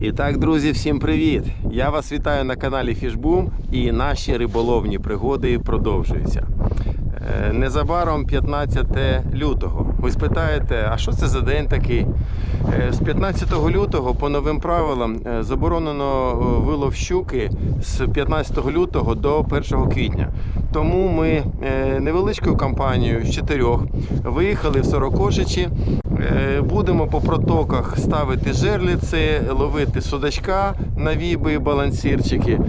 І так, друзі, всім привіт! Я вас вітаю на каналі Фішбум і наші риболовні пригоди продовжуються. Е, Незабаром 15 лютого. Ви спитаєте, а що це за день такий? Е, З 15 лютого по новим правилам е, заборонено вилов щуки з 15 лютого до 1 квітня. Тому ми невеличкою компанією з чотирьох виїхали в Сорокошичі. Е, Будемо по протоках ставити жерлиці, ловити судачка на віби, балансірчики.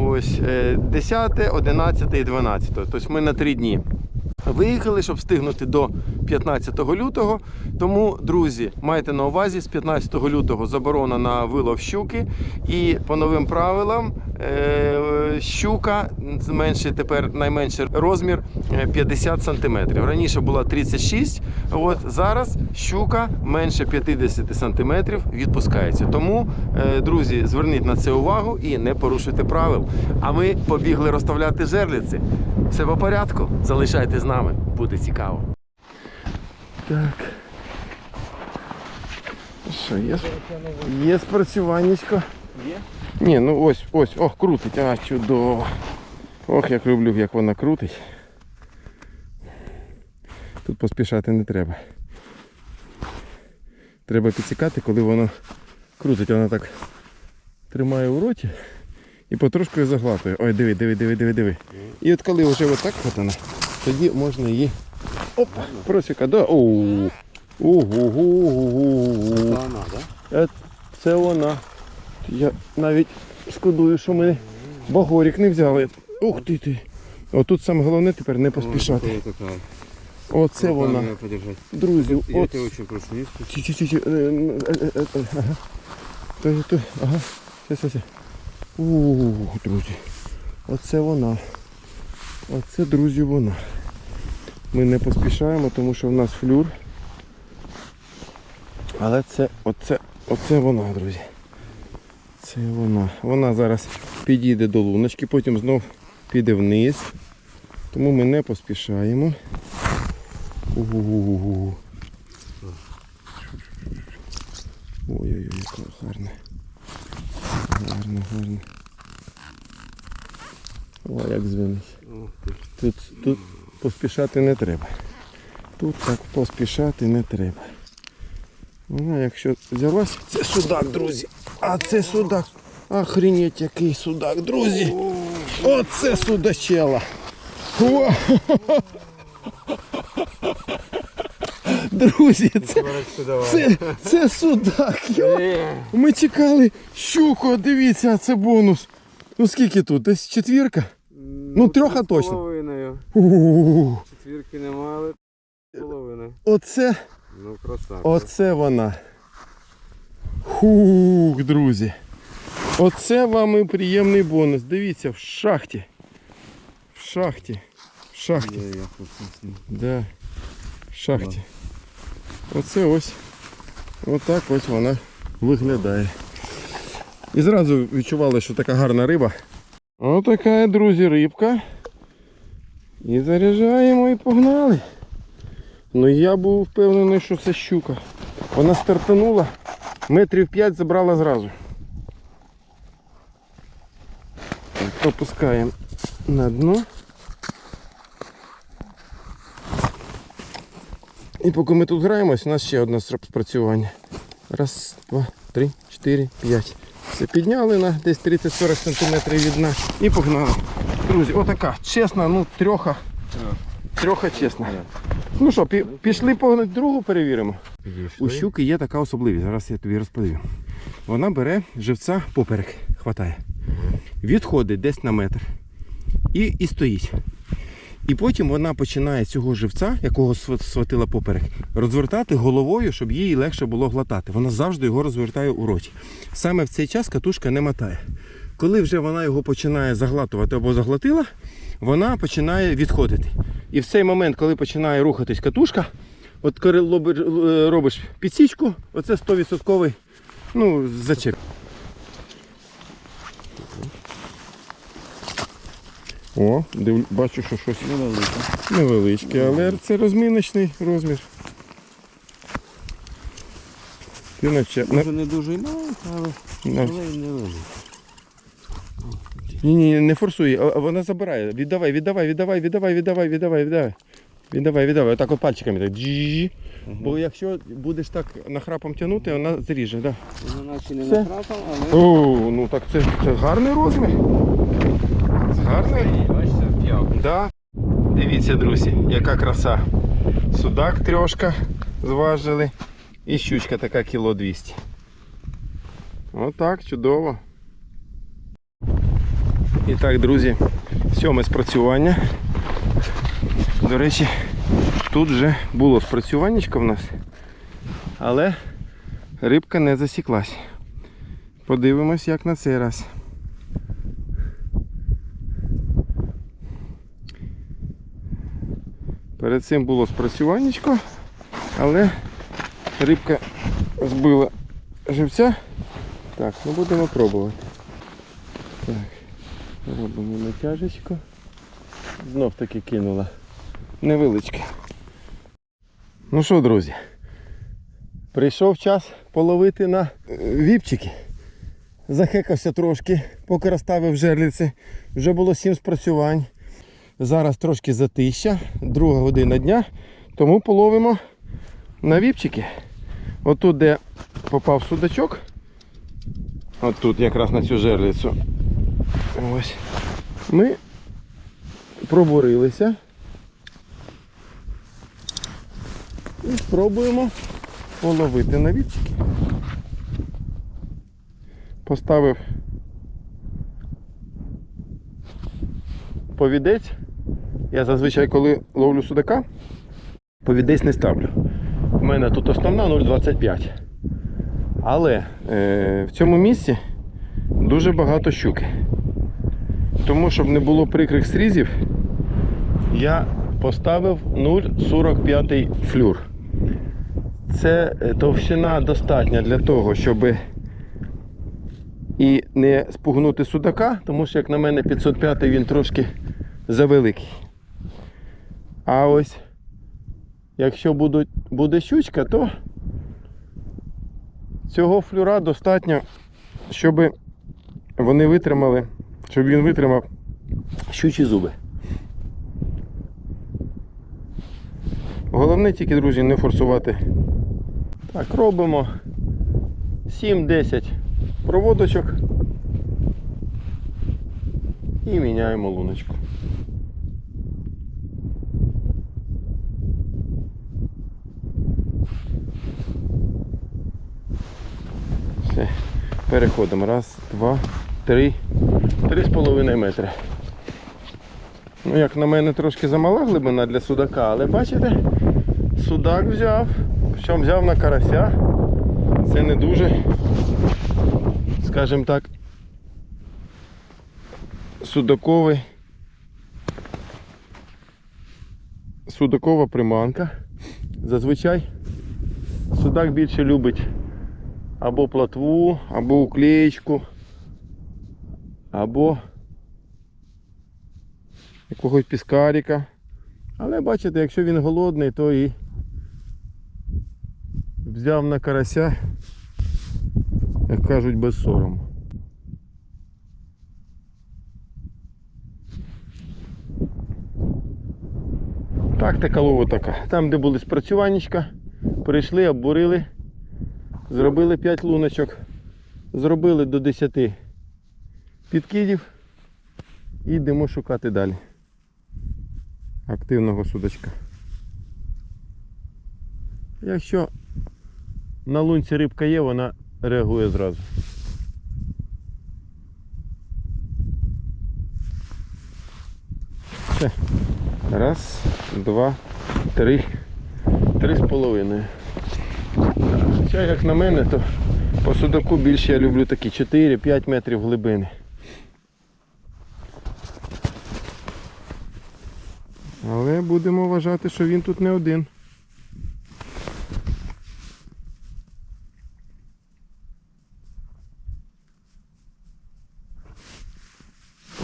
Ось е, 10, 11 і 12. Тобто ми на три дні. Виїхали, щоб встигнути до 15 лютого. Тому, друзі, майте на увазі, з 15 лютого заборона на вилов щуки. І по новим правилам е, щука зменшує тепер найменший розмір е, 50 см. Раніше була 36, от зараз щука менше 50 см відпускається. Тому, е, друзі, зверніть на це увагу і не порушуйте правил. А ми побігли розставляти жерлиці. Все по порядку. Залишайте з нами, буде цікаво. Так. Що, є, є спрацюваннячко? Є? Ні, ну ось, ось, ох, крутить, а чудово. Ох, як люблю, як вона крутить. Тут поспішати не треба. Треба підсікати, коли воно крутить, вона так тримає у роті і потрошку заглатує. Ой, диви, диви, диви, диви, диви. І от коли вже отак от вона, тоді можна її. Опа, просіка, да. Оу. Ого-го-го-го. Вона, да? Е, Це вона. Я навіть шкодую, що ми багорік не взяли. Ух ти ти. Отут саме головне тепер не поспішати. Оце вона. Друзі, от. Чи-чи-чи. Ага. Ух, друзі. Оце вона. Оце, друзі, вона. Ми не поспішаємо, тому що в нас флюр. Але це, оце, оце вона, друзі. Це вона. Вона зараз підійде до луночки, потім знов піде вниз. Тому ми не поспішаємо. Ой-ой-ой, яка гарна. Гарна, гарна. О, як звинить. Тут, тут поспішати не треба. Тут так поспішати не треба. Вона якщо взялась, це судак, друзі. А це судак. Охренеть, який судак, друзі. Оце судачела. Друзі, це, це, це судак. Е, Ми чекали щуку, дивіться, це бонус. Ну скільки тут? Десь четвірка? Ну, трьоха точно. Четвірки нема, але половина. Оце, Ну, красавчик. оце вона. Хух, друзі. Оце вам і приємний бонус. Дивіться, в шахті. В шахті. В шахті. Я, я. Да. В шахті. Оце ось. Отак ось вона виглядає. І зразу відчували, що така гарна риба. Отака, друзі, рибка. І заряджаємо і погнали. Ну я був впевнений, що це щука. Вона стартанула, метрів 5 забрала зразу. Опускаємо на дно. І поки ми тут граємось, у нас ще одне спрацювання. Раз, два, три, чотири, п'ять. Все підняли на десь 30-40 см від дна і погнали. Друзі, отака, чесна, ну трьоха. Трьоха чесна. Ну що, пішли по другу перевіримо. У щуки є така особливість, зараз я тобі розповім. Вона бере живця поперек, хватає. Відходить десь на метр і, і стоїть. І потім вона починає цього живця, якого св- схватила поперек, розвертати головою, щоб їй легше було глотати. Вона завжди його розвертає у роті. Саме в цей час катушка не мотає. Коли вже вона його починає заглатувати або заглотила, вона починає відходити. І в цей момент, коли починає рухатись катушка, от коли е, робиш підсічку, оце 100% ну, зачеп. О, див... бачу, що щось Невелика. невеличке, але це розміночний розмір. Ти наче... Може не дуже і маленька. але, й не велика. Ні, ні, не форсуй, вона забирає. Віддавай, віддавай, віддавай, віддавай, віддавай, віддавай, віддавай. Віддавай, віддавай. віддавай, Отак от пальчиками так. джі Бо якщо будеш так нахрапом тягнути, вона зріже, так. Воно наче не Все. але О, ну так це, це гарний розмір. Це гарний. бачите, п'яв. Да. Дивіться, друзі, яка краса. Судак трьошка зважили. І щучка така кіло 200. Отак, чудово. І так, друзі, сьоме спрацювання. До речі, тут вже було спрацюваннячко в нас, але рибка не засіклась. Подивимось, як на цей раз. Перед цим було спрацюваннячко, але рибка збила живця. Так, ну будемо пробувати. Так, робимо натяжечку. Знов таки кинула. Невеличке. Ну що, друзі, прийшов час половити на е, віпчики. Захекався трошки, поки розставив жерлиці. Вже було сім спрацювань. Зараз трошки затища, друга година дня, тому половимо на віпчики. Отут, де попав судачок, отут якраз на цю жерлицю. Ось. Ми пробурилися. І спробуємо половити на віпчики. Поставив повідець. Я зазвичай, коли ловлю судака, повідець не ставлю. У мене тут основна 0,25. Але е, в цьому місці дуже багато щуки. Тому, щоб не було прикрих срізів, я поставив 0,45 флюр. Це товщина достатня для того, щоб і не спугнути судака, тому що, як на мене, 505 він трошки завеликий. А ось, якщо будуть, буде щучка, то цього флюра достатньо, щоб вони витримали, щоб він витримав щучі зуби. Головне тільки, друзі, не форсувати. Так, робимо 7-10 проводочок і міняємо луночку. Все, переходимо. Раз, два, три, три з половиною метри. Ну, як на мене, трошки замала глибина для судака, але бачите, судак взяв, причому взяв на карася. Це не дуже, скажімо так, судаковий. Судакова приманка. Зазвичай судак більше любить або платву, або уклеєчку, або якогось піскаріка. Але бачите, якщо він голодний, то і взяв на карася, як кажуть, без сорому. Тактика лову така. Там, де були спрацюваннячка, прийшли, оббурили, зробили 5 луночок, зробили до 10 підкидів і йдемо шукати далі активного судачка. Якщо на лунці рибка є, вона реагує зразу. Все. Раз, два, три. Три з половиною. Хоча, як на мене, то по судаку більше я люблю такі 4-5 метрів глибини. Але будемо вважати, що він тут не один.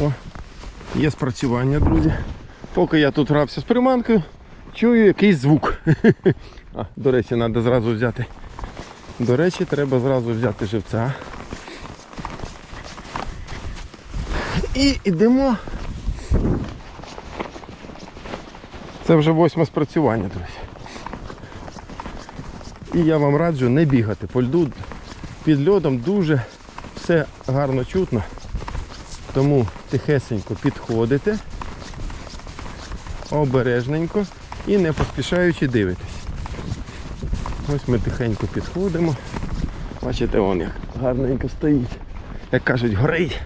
О, є спрацювання, друзі. Поки я тут грався з приманкою, чую якийсь звук. А, до речі, треба зразу взяти До речі, треба зразу взяти живця. І йдемо. Це вже восьме спрацювання, друзі. І я вам раджу не бігати по льду. Під льодом дуже все гарно чутно. Тому тихесенько підходите, обережненько і не поспішаючи дивитесь. Ось ми тихенько підходимо. Бачите, вон як гарненько стоїть. Як кажуть, горить,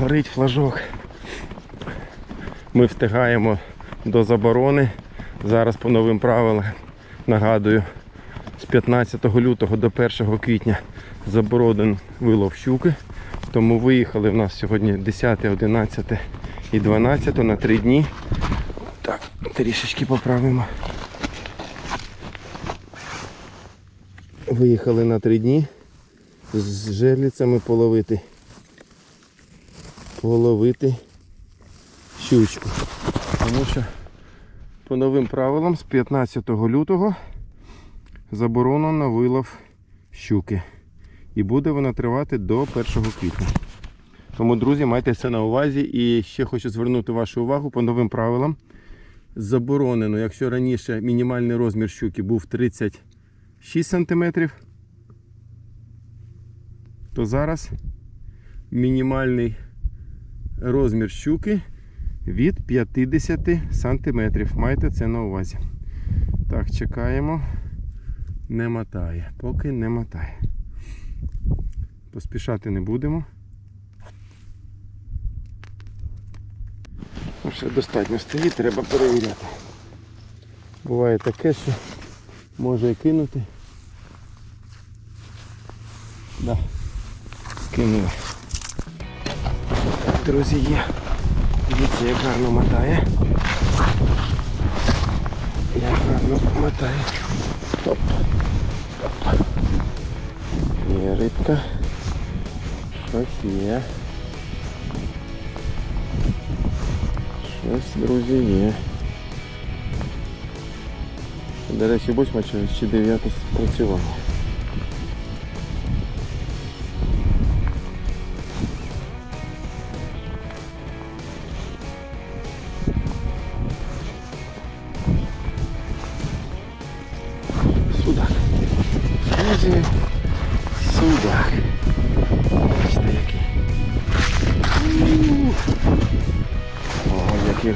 горить флажок. Ми встигаємо до заборони. Зараз по новим правилам нагадую, з 15 лютого до 1 квітня заборонен вилов щуки. Тому виїхали в нас сьогодні 10, 11 і 12 на 3 дні. Так, трішечки поправимо. Виїхали на 3 дні з жерліцями половити. Половити щучку. Тому що по новим правилам з 15 лютого заборонено вилов щуки. І буде вона тривати до 1 квітня. Тому, друзі, майте це на увазі. І ще хочу звернути вашу увагу по новим правилам. Заборонено, якщо раніше мінімальний розмір щуки був 36 см, то зараз мінімальний розмір щуки від 50 см. Майте це на увазі. Так, чекаємо. Не мотає. Поки не мотає. Поспішати не будемо. Ну, ще достатньо стоїть, треба перевіряти. Буває таке, що може і кинути. Да. Кинули. Друзі, є. Дивіться, як гарно мотає. Як гарно мотає. Оп. Оп. Є рибка. Щось є. Щось, друзі, є. До речі, восьма чи дев'ята.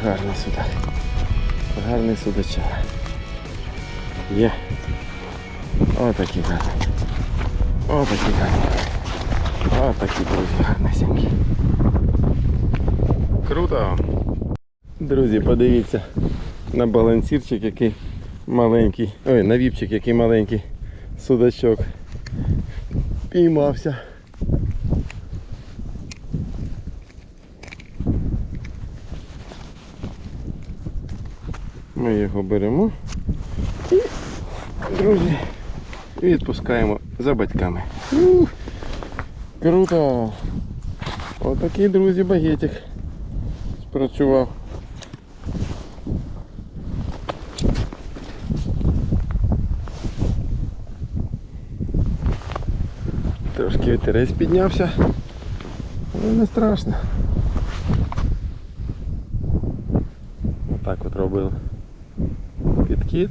Гарний судак. Гарний судачок. Є. Отакий гарний. Отакий гарний. Отакі, друзі, гарнесенькі. Круто! Друзі, подивіться на балансірчик, який маленький. Ой, на віпчик, який маленький судачок. Піймався. Ми його беремо і, друзі, відпускаємо за батьками. Круто! Отакий, друзі, багетик спрацював. Трошки вітерець піднявся, але не страшно. Отак от робили підкид.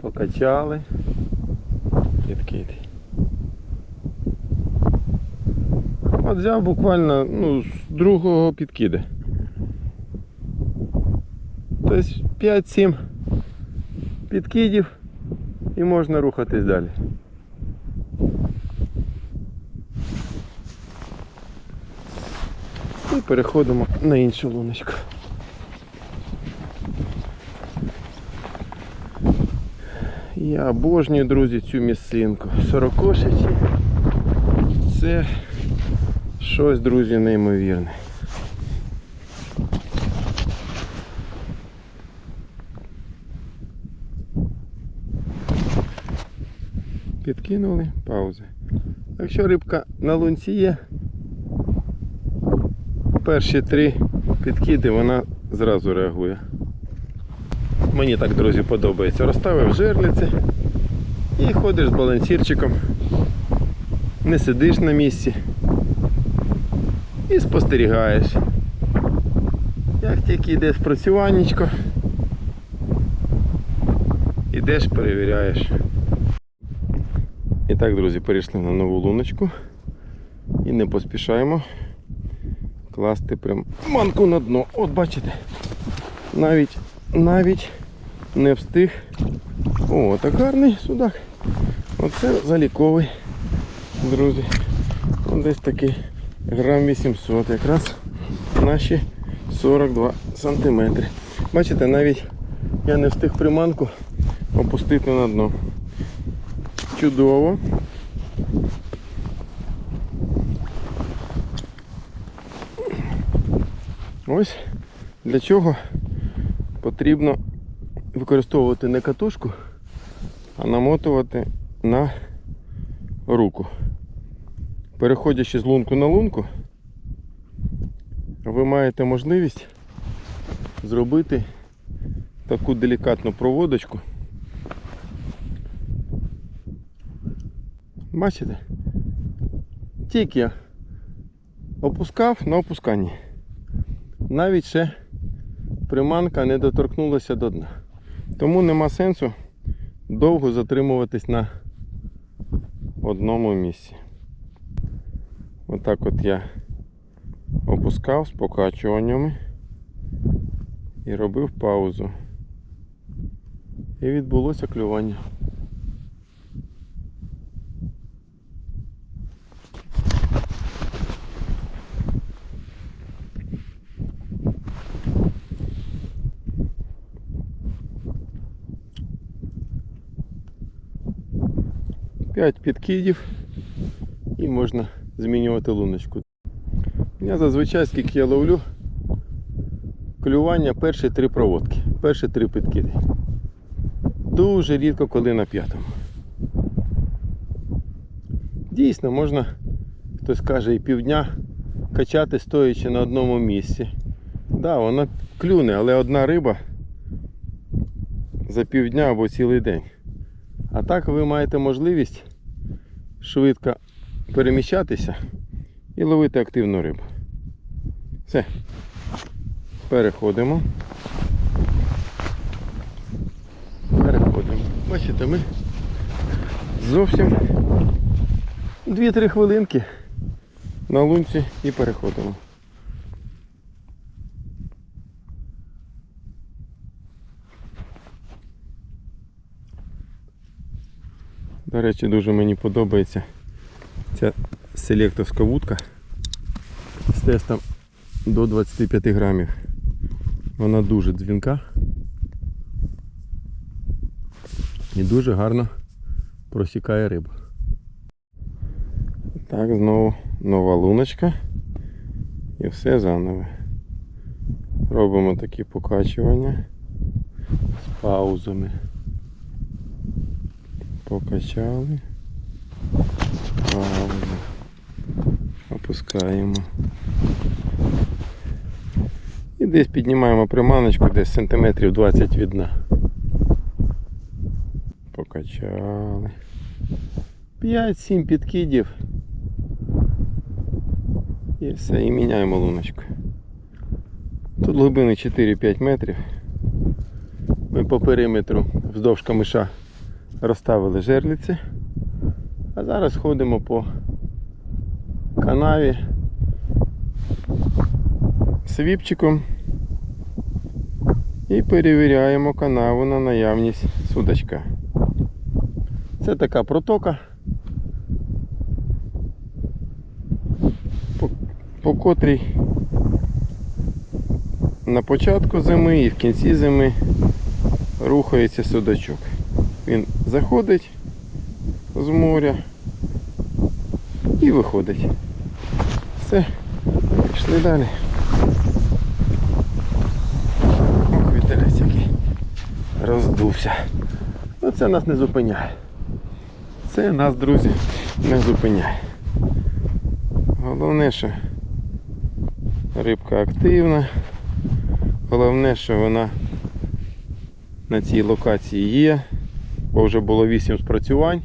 Покачали. Підкид. От взяв буквально ну, з другого підкиди. Тобто 5-7 підкидів і можна рухатись далі. І переходимо на іншу луночку. Я обожнюю, друзі, цю місцинку. Сорокошичі. Це щось, друзі, неймовірне. Підкинули, паузи. Якщо рибка на лунці є, перші три підкиди вона зразу реагує. Мені так, друзі, подобається. Розставив жерлиці і ходиш з балансірчиком. Не сидиш на місці і спостерігаєш. Як тільки йде спрацюваннячко, ідеш, перевіряєш. Так, друзі, перейшли на нову луночку і не поспішаємо класти прям манку на дно. От бачите, навіть навіть не встиг. О, так гарний судак. Оце заліковий, друзі. Десь такий грам 800, якраз наші 42 сантиметри. Бачите, навіть я не встиг приманку опустити на дно. Чудово. Ось для чого потрібно використовувати не катушку, а намотувати на руку. Переходячи з лунку на лунку, ви маєте можливість зробити таку делікатну проводочку. Бачите? Тільки опускав на опусканні. Навіть ще приманка не доторкнулася до дна. Тому нема сенсу довго затримуватись на одному місці. Отак от я опускав з покачуваннями і робив паузу. І відбулося клювання. П'ять підкидів і можна змінювати луночку. Я зазвичай, скільки я ловлю, клювання перші три проводки, перші три підкиди. Дуже рідко коли на п'ятому. Дійсно, можна, хтось каже, і півдня качати стоячи на одному місці. Так, да, вона клюне, але одна риба за півдня або цілий день. А так ви маєте можливість швидко переміщатися і ловити активну рибу. Все. Переходимо. Переходимо. Бачите, ми зовсім 2-3 хвилинки на лунці і переходимо. До речі, дуже мені подобається ця селектовська вудка з тестом до 25 грамів. Вона дуже дзвінка і дуже гарно просікає рибу. Так, знову нова луночка і все заново. Робимо такі покачування з паузами. Покачали. Пауза. Опускаємо. І десь піднімаємо приманочку десь сантиметрів 20 від дна. Покачали. 5-7 підкидів. І все, і міняємо луночку. Тут глибини 4-5 метрів. Ми по периметру вздовж камиша розставили жерлиці. А зараз ходимо по канаві свіпчиком і перевіряємо канаву на наявність судачка. Це така протока, по, по котрій на початку зими і в кінці зими рухається судачок. Він заходить з моря і виходить. Все, пішли далі. Ох, вітерець який роздувся. Ну це нас не зупиняє. Це нас, друзі, не зупиняє. Головне, що рибка активна. Головне, що вона на цій локації є, бо вже було 8 спрацювань.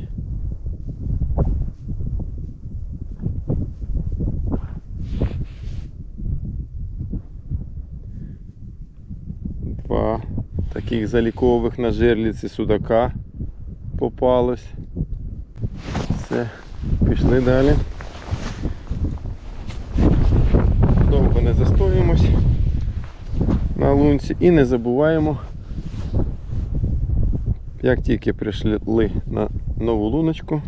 Два таких залікових на жерліці судака попалось. Все, пішли далі. Довго не застоїмось на лунці і не забуваємо, як тільки прийшли на нову луночку,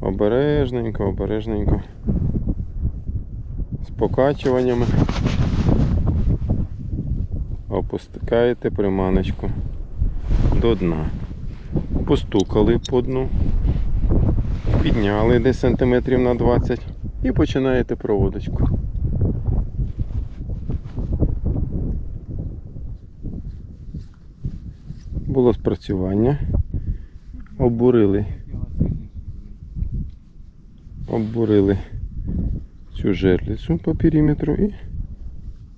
обережненько, обережненько, з покачуваннями опускаєте приманочку до дна. Постукали по дну, підняли десь сантиметрів на 20 і починаєте проводочку. Було спрацювання. Обурили. Обурили цю жерлицю по периметру і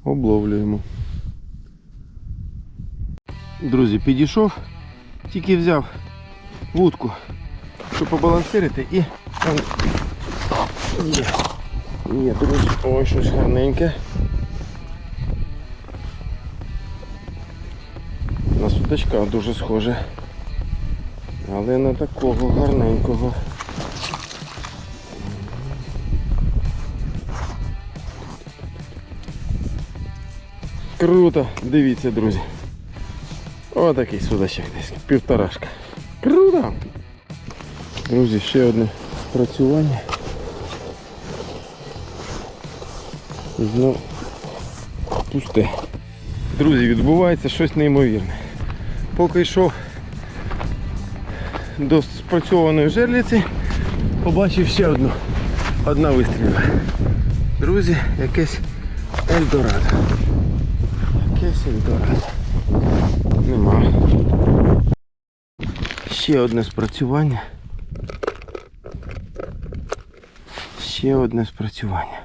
обловлюємо. Друзі, підійшов, тільки взяв вудку, щоб побалансирити і. Є, друзі. Ой, щось гарненьке. На дуже схоже. Але на такого гарненького. Круто, дивіться, друзі. Отакий судачок десь, півторашка. Круто! Друзі, ще одне працювання. І знов пусте. Друзі, відбувається щось неймовірне. Поки йшов до спрацьованої жерліці, побачив ще одну. Одна вистріла. Друзі, якесь Ельдорадо. Якесь Ельдорадо. Нема. Ще одне спрацювання. Ще одне спрацювання.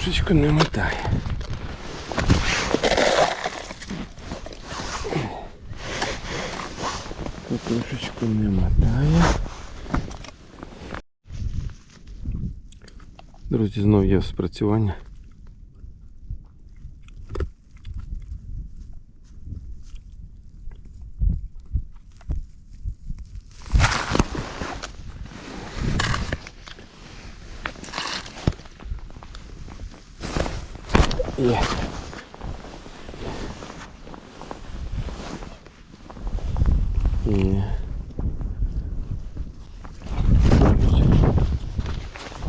Катушечку не мотає. Катушечку не мотає. Друзі, знов є спрацювання. Є. Є.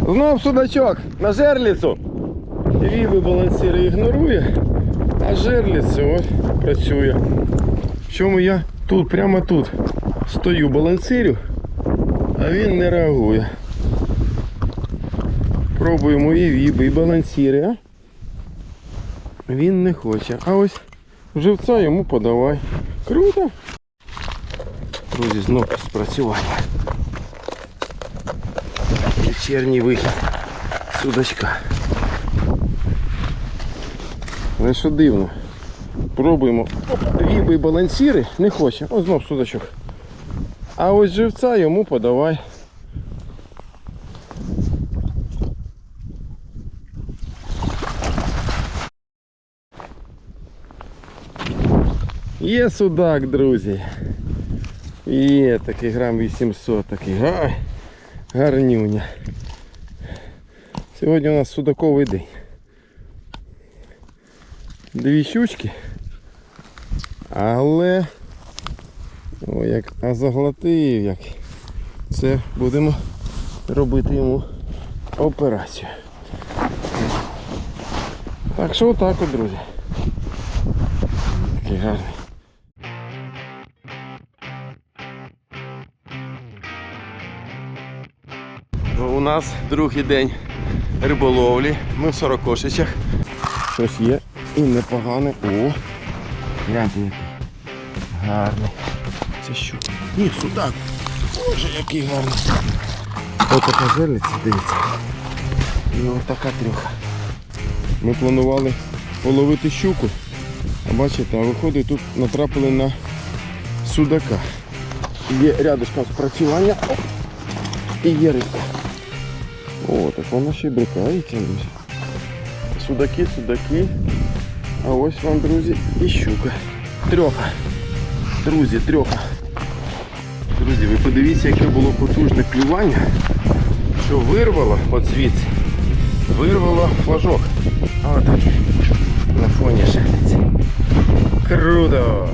Знов судачок на жерліцу. Віби балансири ігнорує, а жерліця працює. В чому я тут, прямо тут стою балансирю, а він не реагує. Пробуємо і віби, і балансири, а? Він не хоче. А ось живця йому подавай. Круто. Друзі, знов спрацювання. Вечірній вихід судачка. Але що дивно. Пробуємо. Віби балансіри не хоче. Ось знов судачок. А ось живця йому подавай. Є судак, друзі. Є такий грам 800 такий. Ай, гарнюня. Сьогодні у нас судаковий день. Дві щучки. Але о, як а заглотив, як це будемо робити йому операцію. Так що отак от, друзі. Такий гарний. У нас другий день риболовлі. Ми в Сорокошичах. Щось є і непогане. О! Гляньте. Гарний. це що? Ні, судак. Боже, який гарний. Ось така жерлиця, дивіться. І ось така трьоха. Ми планували половити щуку. А бачите, а виходить, тут натрапили на судака. Є рядышком спрацювання. І є рибка. Так вона ще й брикається, друзі. Судаки, судаки. А ось вам, друзі, і щука. Трьоха. Друзі, трьоха. Друзі, ви подивіться, яке було потужне клювання, що вирвало от звідси. Вирвало флажок. Отак на фоні шелиться. Круто!